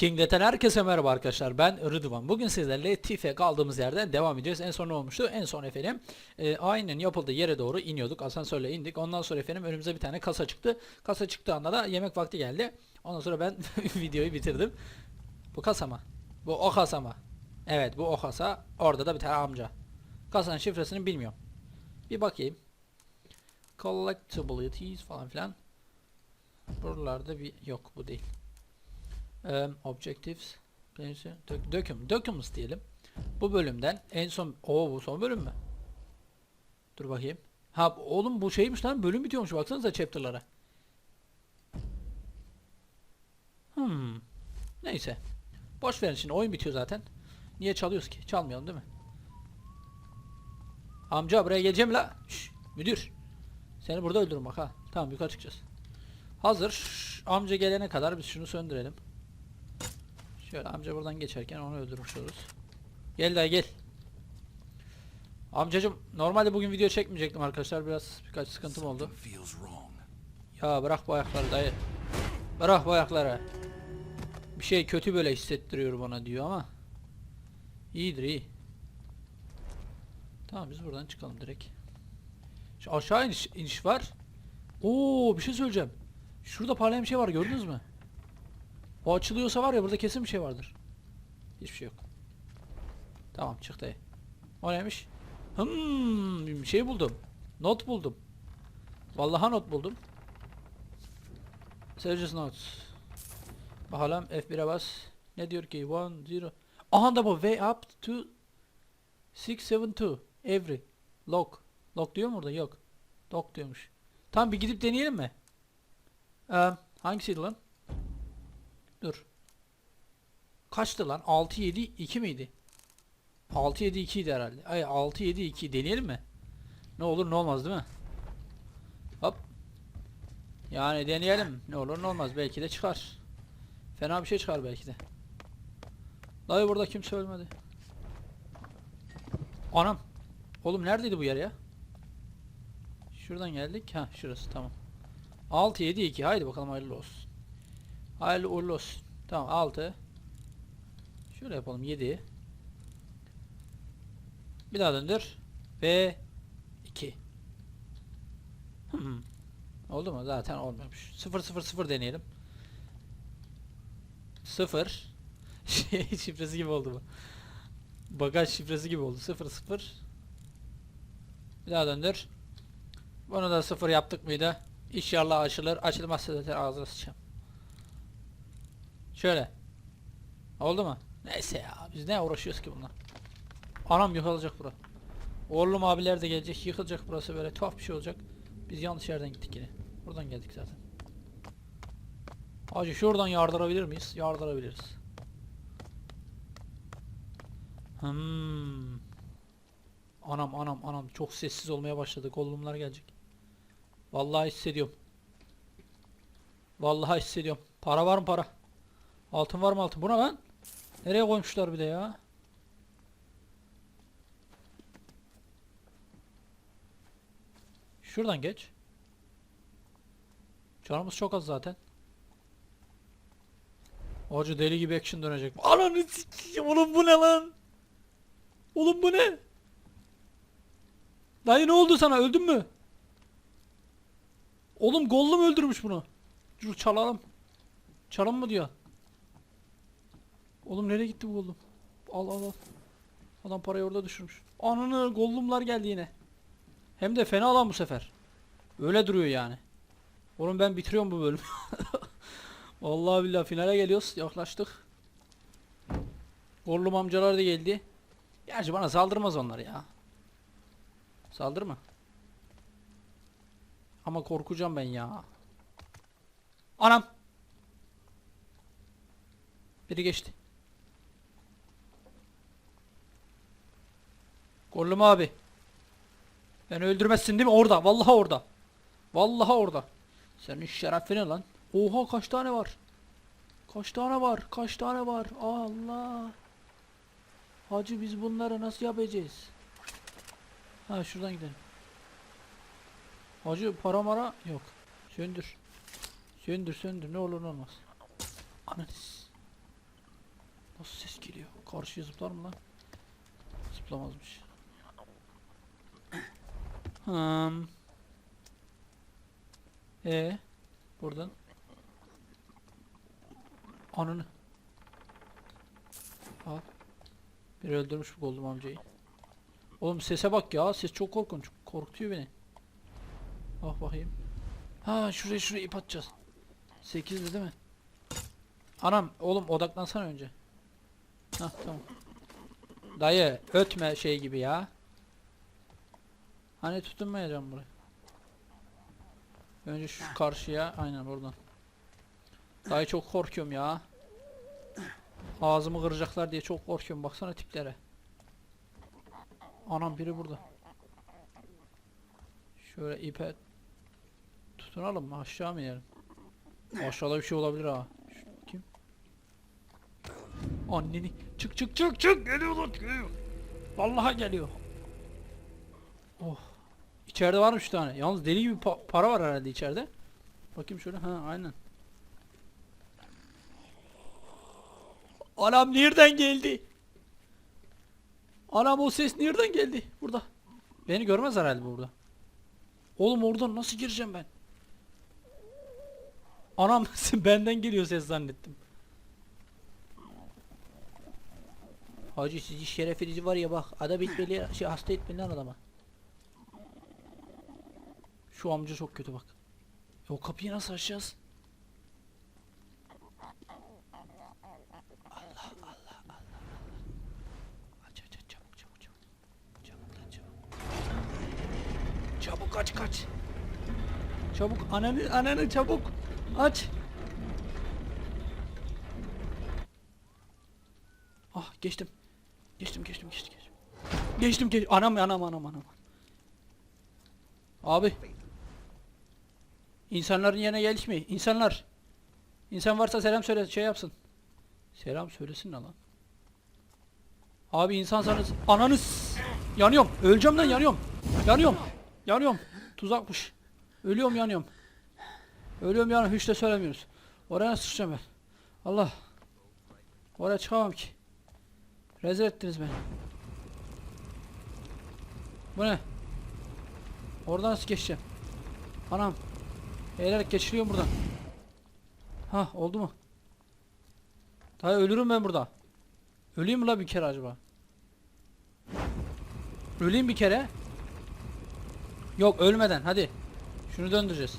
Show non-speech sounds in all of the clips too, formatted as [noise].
Kinglet'ten herkese merhaba arkadaşlar. Ben Rıdvan. Bugün sizlerle Tife kaldığımız yerden devam edeceğiz. En son ne olmuştu? En son efendim e, aynen yapıldığı yere doğru iniyorduk. Asansörle indik. Ondan sonra efendim önümüze bir tane kasa çıktı. Kasa çıktığı anda da yemek vakti geldi. Ondan sonra ben [laughs] videoyu bitirdim. Bu kasa mı? Bu o kasa mı? Evet bu o kasa. Orada da bir tane amca. Kasanın şifresini bilmiyorum. Bir bakayım. Collectabilities falan filan. Buralarda bir yok bu değil. Um, objectives dök- döküm documents diyelim. Bu bölümden en son o bu son bölüm mü? Dur bakayım. Ha oğlum bu şeymiş lan bölüm bitiyormuş baksanıza chapter'lara. Hmm. Neyse. Boş verin şimdi oyun bitiyor zaten. Niye çalıyoruz ki? Çalmayalım değil mi? Amca buraya geleceğim la. Şş, müdür. Seni burada öldürürüm bak ha. Tamam yukarı çıkacağız. Hazır. Amca gelene kadar biz şunu söndürelim. Şöyle amca buradan geçerken onu öldürmüş oluruz. Gel dayı gel. Amcacım normalde bugün video çekmeyecektim arkadaşlar biraz birkaç sıkıntım oldu. Ya bırak bu ayakları dayı. Bırak bu ayakları. Bir şey kötü böyle hissettiriyor bana diyor ama. İyidir iyi. Tamam biz buradan çıkalım direkt. Şu aşağı iniş, iniş var. Oo bir şey söyleyeceğim. Şurada parlayan bir şey var gördünüz mü? O açılıyorsa var ya burada kesin bir şey vardır. Hiçbir şey yok. Tamam çık dayı. O neymiş? Hmm, şey buldum. Not buldum. Vallahi not buldum. Sergius Notes. Bakalım F1'e bas. Ne diyor ki? 1 0. Aha da bu way up to 672 every lock. Lock diyor mu orada? Yok. Lock diyormuş. Tamam bir gidip deneyelim mi? Ee, hangisiydi lan? Dur. Kaçtı lan? 6 7 2 miydi? 6 7 2 idi herhalde. Ay 6 7 2 deneyelim mi? Ne olur ne olmaz değil mi? Hop. Yani deneyelim. Ne olur ne olmaz. Belki de çıkar. Fena bir şey çıkar belki de. Dayı burada kimse ölmedi. Anam. Oğlum neredeydi bu yer ya? Şuradan geldik. Ha şurası tamam. 6 7 2 haydi bakalım hayırlı olsun. Hayırlı uğurlu olsun. Tamam 6. Şöyle yapalım 7. Bir daha döndür. Ve 2. Hmm. Oldu mu? Zaten olmamış. 0 0 0 deneyelim. 0 [laughs] şey şifresi gibi oldu bu. Bagaj şifresi gibi oldu. 0 0 Bir daha döndür. Bunu da 0 yaptık mıydı? İnşallah açılır. Açılmazsa zaten ağzına sıçacağım. Şöyle. Oldu mu? Neyse ya. Biz ne uğraşıyoruz ki bunlar? Anam yıkılacak bura. Oğlum abiler de gelecek. Yıkılacak burası böyle tuhaf bir şey olacak. Biz yanlış yerden gittik yine. Buradan geldik zaten. Hacı şuradan yardırabilir miyiz? Yardırabiliriz. Hmm. Anam anam anam çok sessiz olmaya başladı. Gollumlar gelecek. Vallahi hissediyorum. Vallahi hissediyorum. Para var mı para? Altın var mı altın? Buna lan? Nereye koymuşlar bir de ya? Şuradan geç. Canımız çok az zaten. Hoca deli gibi action dönecek. Ananı sikeyim oğlum bu ne lan? Oğlum bu ne? Dayı ne oldu sana öldün mü? Oğlum Gollum öldürmüş bunu. Dur çalalım. Çalalım mı diyor. Oğlum nereye gitti bu Gollum? Al al al. Adam parayı orada düşürmüş. Ananı Gollumlar geldi yine. Hem de fena lan bu sefer. Öyle duruyor yani. Oğlum ben bitiriyorum bu bölümü. [laughs] Vallahi billahi finale geliyoruz. Yaklaştık. Gollum amcalar da geldi. Gerçi bana saldırmaz onlar ya. Saldırma. Ama korkacağım ben ya. Anam. Biri geçti. Gollum abi. Beni öldürmezsin değil mi? Orada. Vallahi orada. Vallahi orada. Senin şerefine lan. Oha kaç tane var? Kaç tane var? Kaç tane var? Allah. Hacı biz bunları nasıl yapacağız? Ha şuradan gidelim. Hacı para mara yok. Söndür. Söndür söndür ne olur ne olmaz. Ananız. Nasıl ses geliyor? Karşıya zıplar mı lan? Zıplamazmış. Hmm. E buradan. Ananı. Al. Biri öldürmüş bu Goldum amcayı. Oğlum sese bak ya. Ses çok korkunç. Korkutuyor beni. Bak bakayım. Ha şuraya şuraya ip atacağız. 8'di değil mi? Anam oğlum odaklansana önce. Hah tamam. Dayı ötme şey gibi ya. Hani tutunmayacağım buraya. Önce şu karşıya aynen oradan. Dayı çok korkuyorum ya. Ağzımı kıracaklar diye çok korkuyorum. Baksana tiplere. Anam biri burada. Şöyle ipe tutunalım mı? Aşağı mı inelim? Aşağıda bir şey olabilir ha. Şu- Kim? Anneni. Çık çık çık çık. Geliyor lan geliyor. Vallahi geliyor. Oh. İçeride var üç tane. Yalnız deli gibi pa- para var herhalde içeride. Bakayım şöyle. Ha aynen. Anam nereden geldi? Anam o ses nereden geldi? Burada. Beni görmez herhalde burada. Oğlum oradan nasıl gireceğim ben? Anam [laughs] benden geliyor ses zannettim. Hacı sizi şerefinizi var ya bak ada bitmeli şey hasta etmeli adama. Şu amca çok kötü bak. O kapıyı nasıl açacağız? Allah Allah Allah Allah. Çabuk çabuk çabuk. Çabuk çabuk. Çabuk aç kaç. Çabuk ananı ananı çabuk. Aç. Ah geçtim. Geçtim geçtim geçtim geçtim. Geçtim geç. Anam anam anam anam. Abi. İnsanların yerine gelişmeyin. İnsanlar. İnsan varsa selam söyle şey yapsın. Selam söylesin lan? Abi insansanız ananız yanıyorum. Öleceğim lan yanıyorum. Yanıyorum. Yanıyorum. Tuzakmış. Ölüyorum yanıyorum. Ölüyorum yanıyorum hiç de söylemiyoruz. Oraya nasıl sıçacağım ben? Allah. Oraya çıkamam ki. Rezil ettiniz beni. Bu ne? Oradan nasıl geçeceğim? Anam. Eğilerek geçiliyorum buradan. Ha oldu mu? Daha ölürüm ben burada. Öleyim mi la bir kere acaba? Öleyim bir kere. Yok ölmeden hadi. Şunu döndüreceğiz.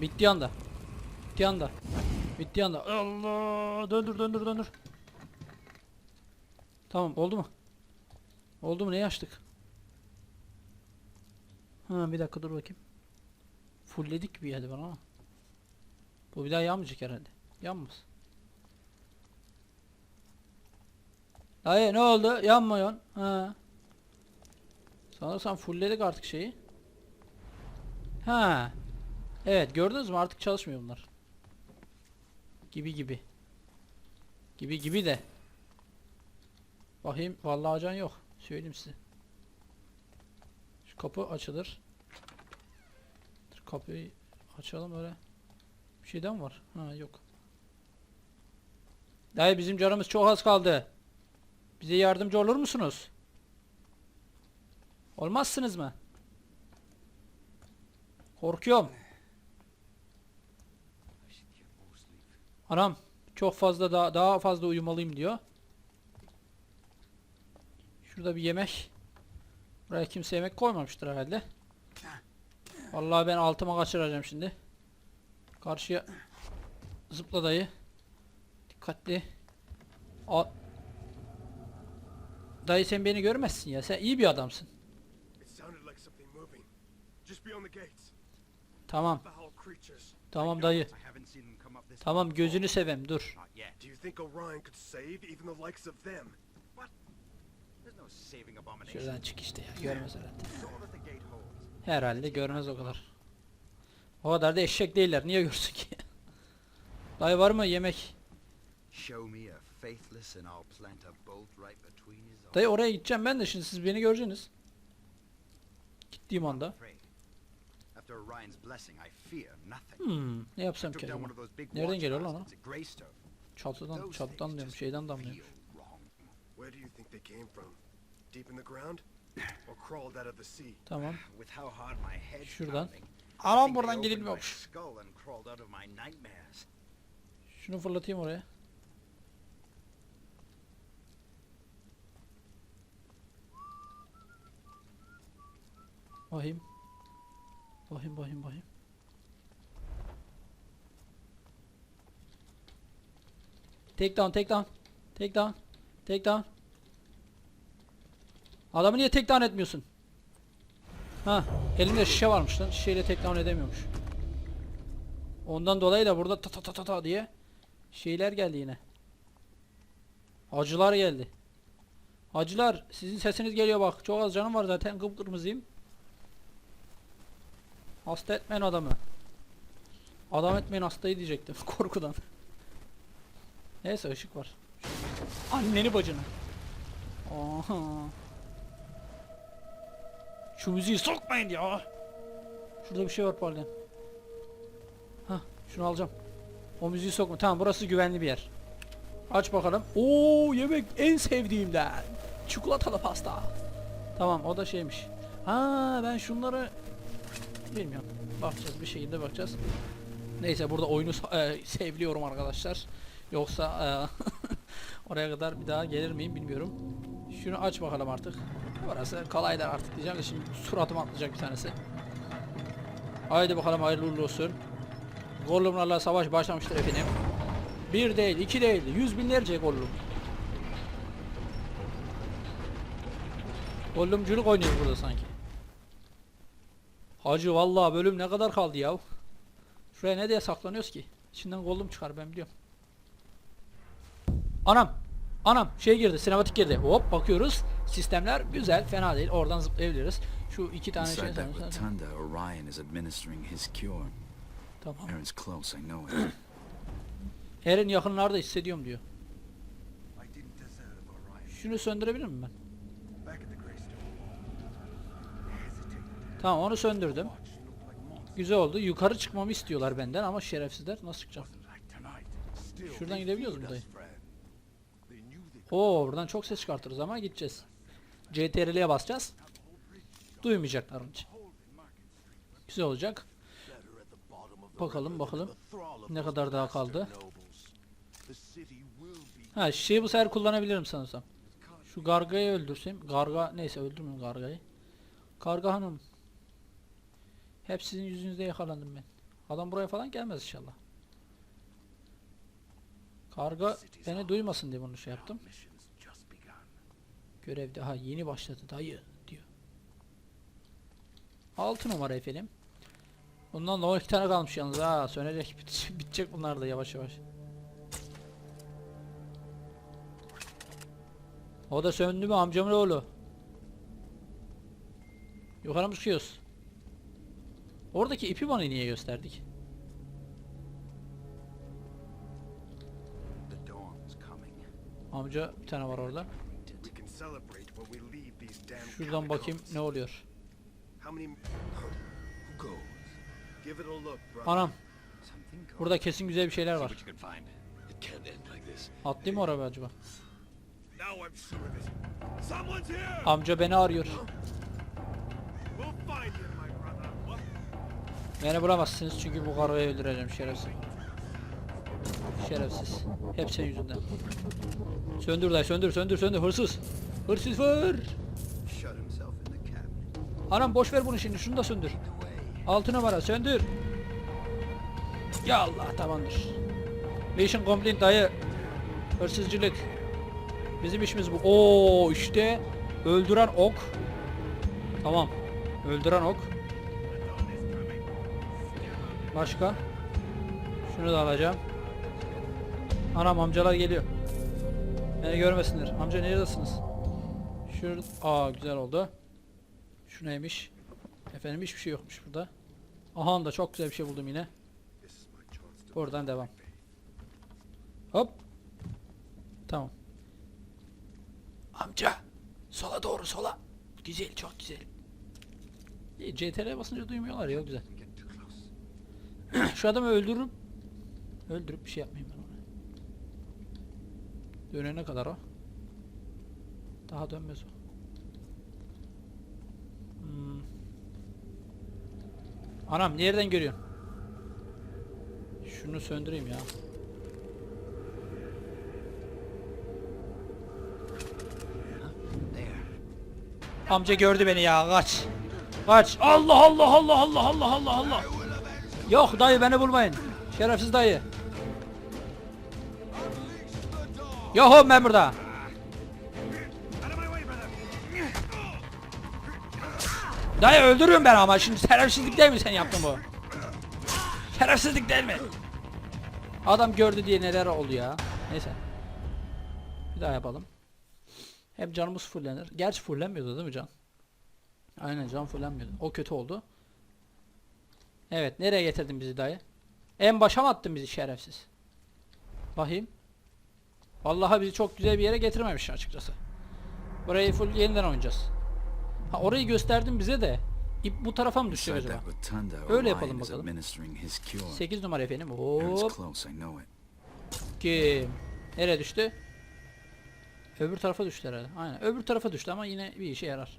Bitti anda. Bitti anda. Bitti anda. Allah döndür döndür döndür. Tamam oldu mu? Oldu mu? Neyi açtık? Ha bir dakika dur bakayım. Fullledik gibi geldi bana ama. Bu bir daha yanmayacak herhalde. Yanmaz. Dayı ne oldu? Yanmıyorsun. Ha. Sanırsam fullledik artık şeyi. Ha. Evet gördünüz mü artık çalışmıyor bunlar. Gibi gibi. Gibi gibi de. Bakayım vallahi acan yok. Söyleyeyim size. Şu kapı açılır. Kapıyı açalım öyle. Bir şeyden var. Ha yok. Dayı bizim canımız çok az kaldı. Bize yardımcı olur musunuz? Olmazsınız mı? Korkuyorum. Anam çok fazla daha daha fazla uyumalıyım diyor. Şurada bir yemek. Buraya kimse yemek koymamıştır herhalde. Vallahi ben altıma kaçıracağım şimdi. Karşıya zıpla dayı. Dikkatli. A dayı sen beni görmezsin ya. Sen iyi bir adamsın. Tamam. Tamam dayı. Tamam gözünü sevem dur. Şuradan çık işte ya. Görmez herhalde. Herhalde görmez o kadar. O kadar da eşek değiller. Niye görsün ki? [laughs] Dayı var mı yemek? Dayı oraya gideceğim ben de şimdi siz beni göreceksiniz. Gittiğim anda. Hmm, ne yapsam ki acaba? Nereden geliyor lan o? Çatıdan, çatıdan diyorum, şeyden damlıyor. wrong. Where do you think they came from? Deep in the ground? Or crawled out of the sea? Tamam. With how hard my head's Şuradan. they buradan opened my gidilmiyormuş. skull and crawled out of my nightmares. Şunu fırlatayım oraya. Bahim. Bahim bahim bahim. Take down, take down. Take down. Take down. Adamı niye take down etmiyorsun? Ha, elinde şişe varmış lan. Şişeyle take down edemiyormuş. Ondan dolayı da burada ta ta ta ta ta diye şeyler geldi yine. Hacılar geldi. Hacılar sizin sesiniz geliyor bak. Çok az canım var zaten kıpkırmızıyım. Hasta etmeyin adamı. Adam etmeyin hastayı diyecektim [laughs] korkudan. Neyse ışık var. Anneni bacını. Aha. Şu müziği sokmayın ya. Şurada bir şey var pardon. Hah şunu alacağım. O müziği sokma. Tamam burası güvenli bir yer. Aç bakalım. Oo yemek en sevdiğimden. Çikolatalı pasta. Tamam o da şeymiş. Ha ben şunları bilmiyorum. Bakacağız bir şekilde bakacağız. Neyse burada oyunu e, sevliyorum arkadaşlar. Yoksa e, [laughs] oraya kadar bir daha gelir miyim bilmiyorum. Şunu aç bakalım artık. Burası kolaylar artık diyeceğim de şimdi suratıma atlayacak bir tanesi. Haydi bakalım hayırlı uğurlu olsun. Gollumlarla savaş başlamıştır efendim. Bir değil, iki değil, yüz binlerce Gollum. Gollumculuk oynuyoruz burada sanki. Hacı vallahi bölüm ne kadar kaldı ya? Şuraya ne diye saklanıyoruz ki? İçinden Gollum çıkar ben biliyorum. Anam! Anam şey girdi, sinematik girdi. Hop bakıyoruz. Sistemler güzel, fena değil. Oradan zıplayabiliriz. Şu iki tane şey Inside that sanırım. rotunda, Orion is administering his cure. Tamam. Aaron's close, I know it. [clears throat] Erin yakınlarda hissediyorum diyor. Şunu söndürebilir miyim ben? Tamam onu söndürdüm. Güzel oldu. Yukarı çıkmamı istiyorlar benden ama şerefsizler nasıl çıkacağım? Şuradan gidebiliyoruz mu dayı? friend. They knew they Oo buradan çok ses çıkartırız ama gideceğiz. CTRL'ye basacağız. Duymayacaklar onun için. Güzel olacak. Bakalım bakalım. Ne kadar daha kaldı? Ha şişeyi bu sefer kullanabilirim sanırsam. Şu gargayı öldürsem. Garga neyse öldürmüyorum gargayı. Karga hanım. Hep sizin yüzünüzde yakalandım ben. Adam buraya falan gelmez inşallah. Karga beni duymasın diye bunu şey yaptım. Görev daha yeni başladı dayı diyor. 6 numara efendim. Bundan da 12 tane kalmış yalnız ha. Sönecek [laughs] bit- bitecek bunlar da yavaş yavaş. O da söndü mü amcamın oğlu? Yukarı mı çıkıyoruz? Oradaki ipi bana niye gösterdik? Amca bir tane var orada. Şuradan bakayım ne oluyor. Anam burada kesin güzel bir şeyler var. Atlayayım mı oraya acaba? Amca beni arıyor. Beni bulamazsınız çünkü bu karıyı öldüreceğim şerefsiz. Şerefsiz. Hep senin yüzünden. Söndür dayı söndür söndür söndür hırsız. Hırsız var. Anam boş ver bunu şimdi şunu da söndür. Altı numara söndür. Ya Allah tamamdır. Mission complete dayı. Hırsızcılık. Bizim işimiz bu. Oo işte öldüren ok. Tamam. Öldüren ok. Başka? Şunu da alacağım. Anam amcalar geliyor. Beni görmesinler. Amca neredesiniz? Şurada. Aa güzel oldu. Şu neymiş? Efendim hiçbir şey yokmuş burada. Aha da çok güzel bir şey buldum yine. Buradan devam. Hop. Tamam. Amca. Sola doğru sola. Güzel çok güzel. İyi, CTRL basınca duymuyorlar ya güzel. [clears throat] Şu adamı öldürürüm. Öldürüp bir şey yapmayayım. Dönene kadar o. Daha dönmez o. Hmm. Anam nereden görüyorsun? Şunu söndüreyim ya. Amca gördü beni ya kaç. Kaç. Allah Allah Allah Allah Allah Allah Allah. Yok dayı beni bulmayın. Şerefsiz dayı. Yokum ben burada. Dayı öldürüyorum ben ama şimdi şerefsizlik değil mi sen yaptın bu? Şerefsizlik değil mi? Adam gördü diye neler oldu ya. Neyse. Bir daha yapalım. Hem canımız fullenir. Gerçi fullenmiyordu değil mi can? Aynen can fullenmiyordu. O kötü oldu. Evet nereye getirdin bizi dayı? En başa mı attın bizi şerefsiz? Bakayım. Vallahi bizi çok güzel bir yere getirmemiş açıkçası. Burayı full yeniden oynayacağız. Ha orayı gösterdin bize de. İp bu tarafa mı düşecek acaba? Öyle yapalım bakalım. administering his cure. 8 numara efendim. Hop. Kim? Nereye düştü? Öbür tarafa düştü herhalde. Aynen. Öbür tarafa düştü ama yine bir işe yarar.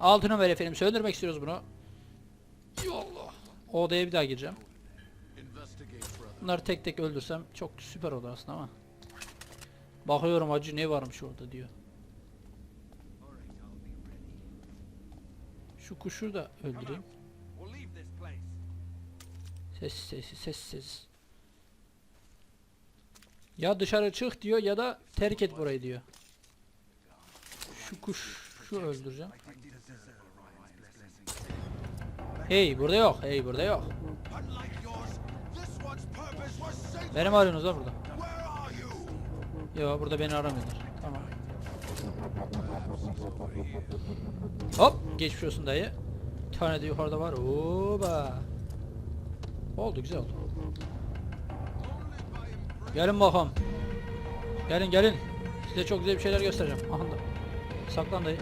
Altını ver efendim. Söndürmek istiyoruz bunu. Yallah. O odaya bir daha gireceğim. Bunları tek tek öldürsem çok süper olur aslında ama. Bakıyorum acı ne varmış orada diyor. Şu kuşu da öldüreyim. Sessiz sessiz sessiz sessiz. Ya dışarı çık diyor ya da terk et burayı diyor. Şu kuş şu öldüreceğim. Hey burada yok. Hey burada yok. Beni mi arıyorsunuz lan burada? Yok burada beni aramıyorlar. Tamam. Hop geçmiş olsun dayı. Bir tane de yukarıda var. Oba. Oldu güzel oldu. Gelin bakalım. Gelin gelin. Size çok güzel bir şeyler göstereceğim. Aha da. Saklan dayı.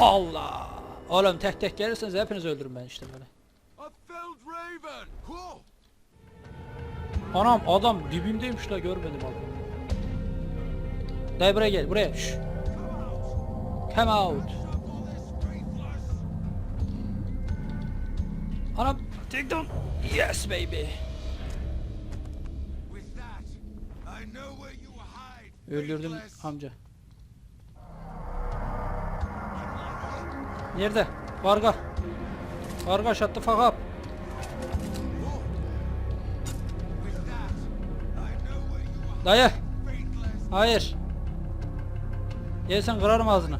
Allah. Oğlum tek tek gelirseniz hepinizi öldürürüm ben işte böyle. Anam adam dibimdeymiş la görmedim adamı. Dayı buraya gel buraya. Şş. Come out. Anam take down. Yes baby. Öldürdüm amca. Nerede? Karga. Karga shut the fuck up. Dayı. Hayır. Gelsen kırarım ağzını.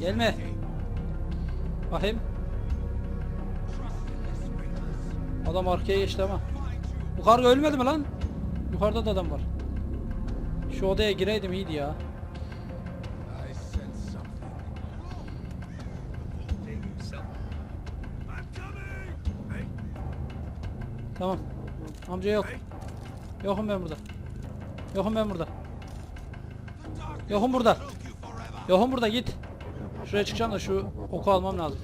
Gelme. Bakayım. Adam arkaya geçti ama. Bu karga ölmedi mi lan? Yukarıda da adam var. Şu odaya gireydim iyiydi ya. Tamam. Amca yok. Yokum ben burada. Yokum ben burada. Yokum burada. Yokum burada git. Şuraya çıkacağım da şu oku almam lazım.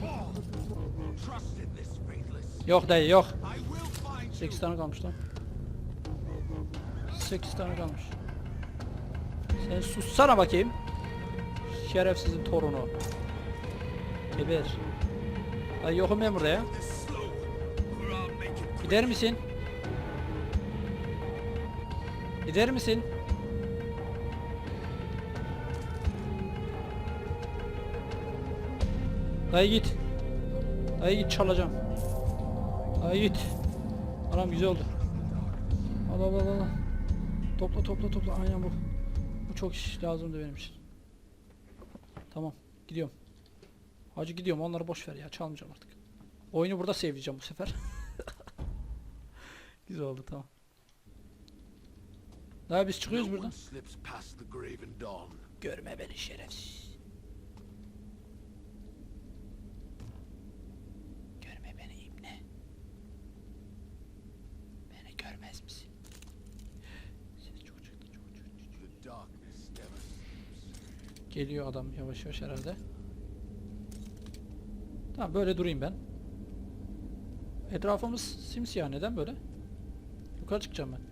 Yok dayı yok. 8 tane kalmış lan. 8 tane kalmış. Sen sussana bakayım. Şerefsizin torunu. Geber. Ay yokum ben burada ya. Gider misin? Gider misin? Dayı git. Dayı git çalacağım. Dayı git. Anam güzel oldu. Al al al al. Topla topla topla. Aynen bu. Bu çok iş lazımdı benim için. Tamam. Gidiyorum. Hacı gidiyorum. Onları boş ver ya. Çalmayacağım artık. Oyunu burada seveceğim bu sefer. [laughs] Güzel oldu tamam. Daha biz çıkıyoruz buradan. Görme beni şerefsiz. Görme beni ibne. Beni görmez misin? Ses çok çıktı çok sleeps. Geliyor adam yavaş yavaş herhalde. Tamam böyle durayım ben. Etrafımız simsiyah neden böyle? Yukarı çıkacağım ben.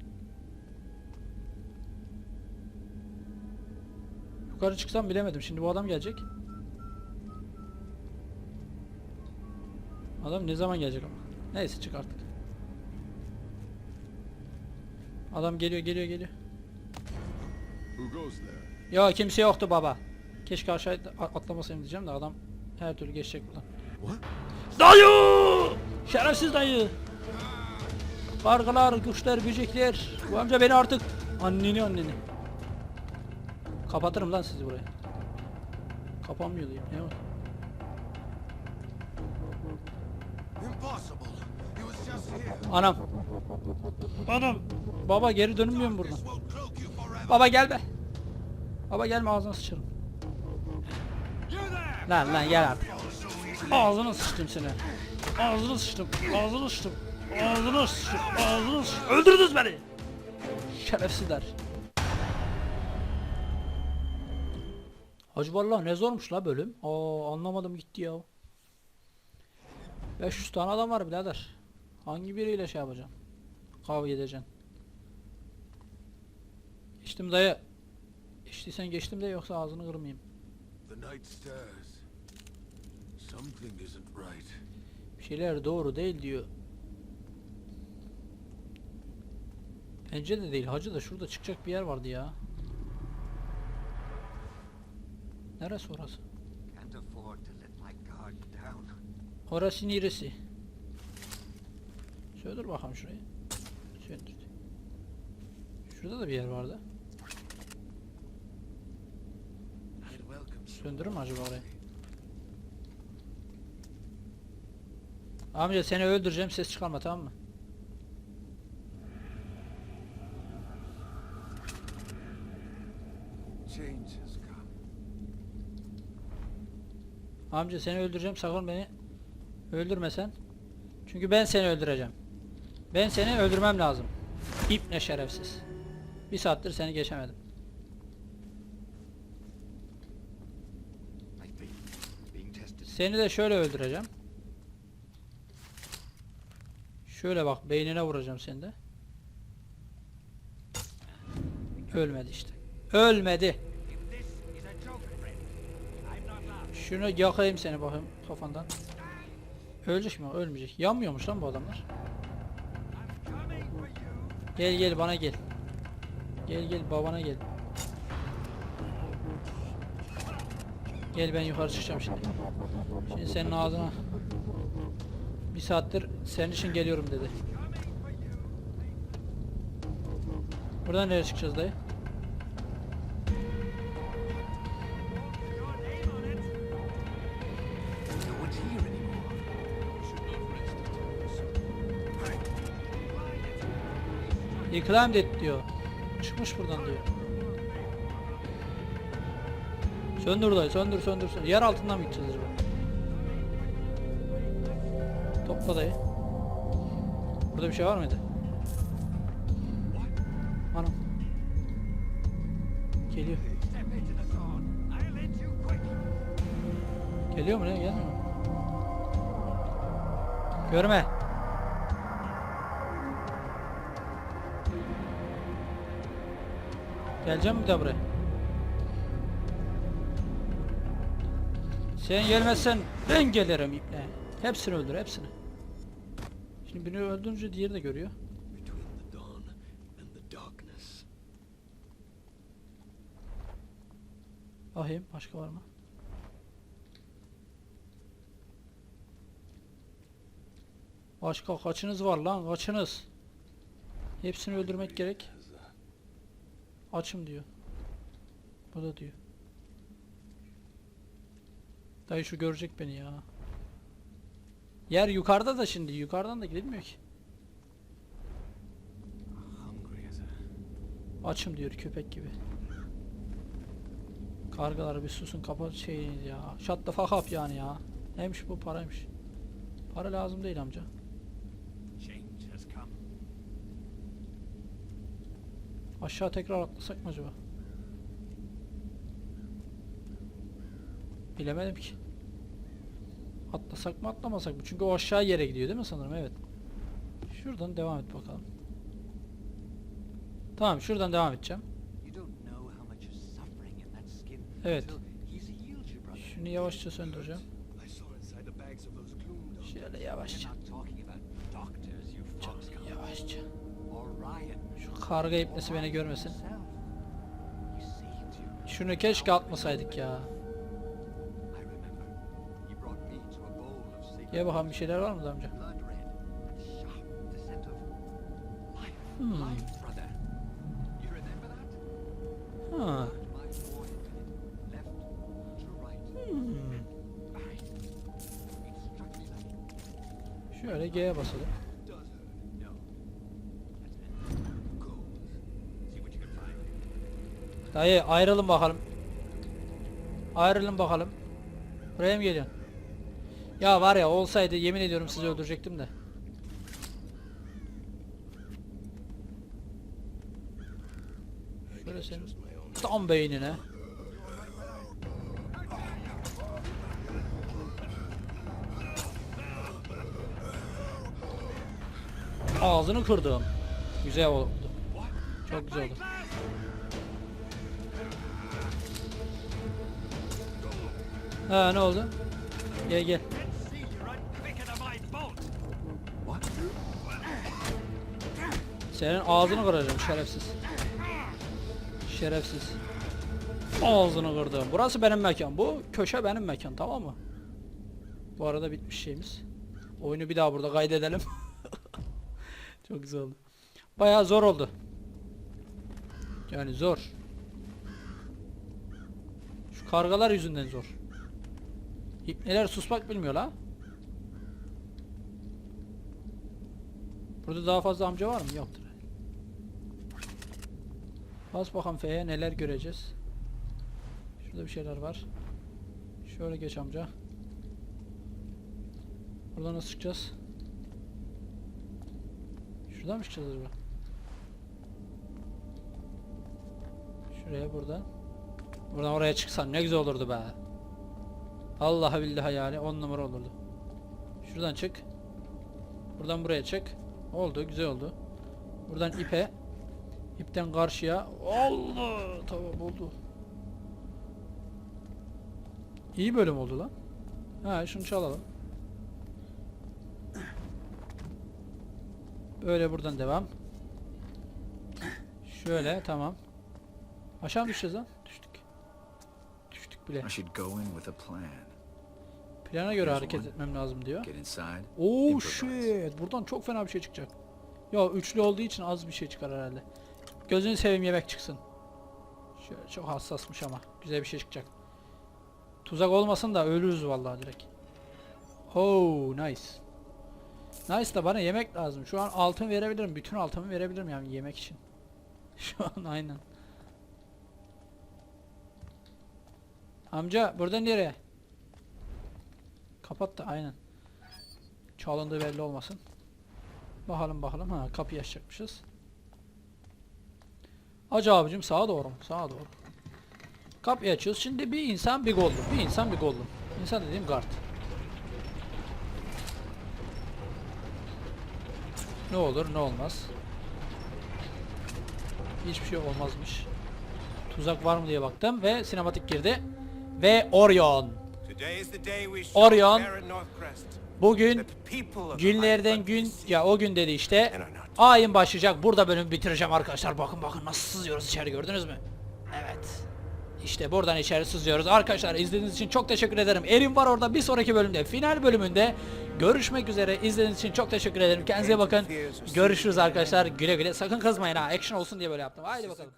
Yukarı çıksam bilemedim. Şimdi bu adam gelecek. Adam ne zaman gelecek ama. Neyse çık artık. Adam geliyor geliyor geliyor. Ya kimse yoktu baba. Keşke aşağı a- atlamasayım diyeceğim de adam her türlü geçecek buradan. What? Dayı! Şerefsiz dayı! Kargalar, kuşlar, böcekler. Bu amca beni artık... Anneni anneni. Kapatırım lan sizi buraya. Kapanmıyor diyeyim. Ne var? Anam. Anam. Baba geri dönmüyor mu buradan? Cloak you forever. Baba gelme. Baba ağzına sıçarım. Lan lan gel artık. Ağzına sıçtım seni. Ağzına sıçtım. Ağzına sıçtım. Ağzına sıçtım. Ağzına sıçtım. Öldürdünüz beni. Şerefsizler. Hacı vallahi ne zormuş la bölüm. Aa anlamadım gitti ya. 500 tane adam var birader. Hangi biriyle şey yapacaksın? Kavga edeceksin. Geçtim dayı. İçtiysen geçtim de yoksa ağzını kırmayayım. Bir şeyler doğru değil diyor. Bence de değil hacı da şurada çıkacak bir yer vardı ya. Neresi orası? Orası neresi? Söndür bakalım şurayı. Söndürdü. Şurada da bir yer vardı. Söndürür mü acaba orayı? Amca seni öldüreceğim ses çıkarma tamam mı? Change has come. Amca seni öldüreceğim sakın beni öldürmesen. Çünkü ben seni öldüreceğim. Ben seni öldürmem lazım. İp ne şerefsiz. Bir saattir seni geçemedim. Seni de şöyle öldüreceğim. Şöyle bak beynine vuracağım seni de. Ölmedi işte. Ölmedi. Şunu yakayım seni bakayım kafandan. Ölecek mi? Ölmeyecek. Yanmıyormuş lan bu adamlar. Gel gel bana gel. Gel gel babana gel. Gel ben yukarı çıkacağım şimdi. Şimdi senin ağzına bir saattir senin için geliyorum dedi. Buradan nereye çıkacağız dayı? Yıkılayım det diyor. Çıkmış buradan diyor. Söndür dayı söndür söndür söndür. Yer altından mı gideceğiz acaba? Topla dayı. Burada bir şey var mıydı? Anam. Geliyor. Geliyor mu ne? Gelmiyor mu? Görme. Geleceğim bir daha buraya? Sen gelmezsen ben gelirim iple. Hepsini öldür hepsini. Şimdi birini öldürünce diğeri de görüyor. Bakayım başka var mı? Başka kaçınız var lan kaçınız? Hepsini öldürmek gerek. Açım diyor. Bu da diyor. Dayı şu görecek beni ya. Yer yukarıda da şimdi yukarıdan da gidilmiyor ki. Açım diyor köpek gibi. Kargalar bir susun kapat şey ya. Shut the fuck up yani ya. Neymiş bu paraymış. Para lazım değil amca. Aşağı tekrar atlasak mı acaba? Bilemedim ki. Atlasak mı atlamasak mı? Çünkü o aşağı yere gidiyor değil mi sanırım? Evet. Şuradan devam et bakalım. Tamam şuradan devam edeceğim. Evet. Şunu yavaşça söndüreceğim. Şöyle yavaşça. Çok yavaşça. Karga ipnesi beni görmesin. Şunu keşke atmasaydık ya. Ye bakalım bir şeyler var mı amca? Hmm. Ha. Hmm. Şöyle G'ye basalım. Dayı ayrılın bakalım. Ayrılın bakalım. Buraya mı geliyorsun? Ya var ya olsaydı yemin ediyorum sizi öldürecektim de. Şöyle senin tam beynine. Ağzını kırdım. Güzel oldu. Çok güzel oldu. Ha ne oldu? Gel gel. Senin ağzını kıracağım şerefsiz. Şerefsiz. Ağzını kırdım. Burası benim mekan. Bu köşe benim mekan tamam mı? Bu arada bitmiş şeyimiz. Oyunu bir daha burada kaydedelim. [laughs] Çok güzel oldu. Bayağı zor oldu. Yani zor. Şu kargalar yüzünden zor. İpneler susmak bilmiyor la. Burada daha fazla amca var mı? Yoktur. Bas bakalım F'ye neler göreceğiz. Şurada bir şeyler var. Şöyle geç amca. Buradan nasıl çıkacağız? Şuradan mı çıkacağız acaba? Şuraya buradan. Buradan oraya çıksan ne güzel olurdu be. Allah billahi yani 10 numara olurdu. Şuradan çık. Buradan buraya çık. Oldu, güzel oldu. Buradan ipe. İpten karşıya. Oldu. Tamam oldu. İyi bölüm oldu lan. Ha şunu çalalım. Böyle buradan devam. Şöyle tamam. Aşağı mı düşeceğiz lan? Düştük. Düştük bile. I should go in with a plan. Plana göre hareket etmem lazım diyor. Oh shit. Buradan çok fena bir şey çıkacak. Ya üçlü olduğu için az bir şey çıkar herhalde. Gözünü seveyim yemek çıksın. Şöyle çok hassasmış ama. Güzel bir şey çıkacak. Tuzak olmasın da ölürüz vallahi direkt. Oh nice. Nice da bana yemek lazım. Şu an altın verebilirim. Bütün altımı verebilirim yani yemek için. [laughs] Şu an aynen. Amca burada nereye? Kapat da aynen. Çalındığı belli olmasın. Bakalım bakalım. Ha kapıyı açacakmışız. Hacı abicim sağa doğru? Sağa doğru. Kapıyı açıyoruz. Şimdi bir insan bir gollum. Bir insan bir gollum. İnsan dediğim guard. Ne olur ne olmaz. Hiçbir şey olmazmış. Tuzak var mı diye baktım ve sinematik girdi. Ve Orion. Orion. Bugün günlerden gün ya o gün dedi işte ayin başlayacak burada bölümü bitireceğim arkadaşlar bakın bakın nasıl sızıyoruz içeri gördünüz mü? Evet. İşte buradan içeri sızıyoruz. Arkadaşlar izlediğiniz için çok teşekkür ederim. Erim var orada bir sonraki bölümde final bölümünde görüşmek üzere. İzlediğiniz için çok teşekkür ederim. Kendinize bakın. Görüşürüz arkadaşlar. Güle güle. Sakın kızmayın ha. Action olsun diye böyle yaptım. Haydi bakalım.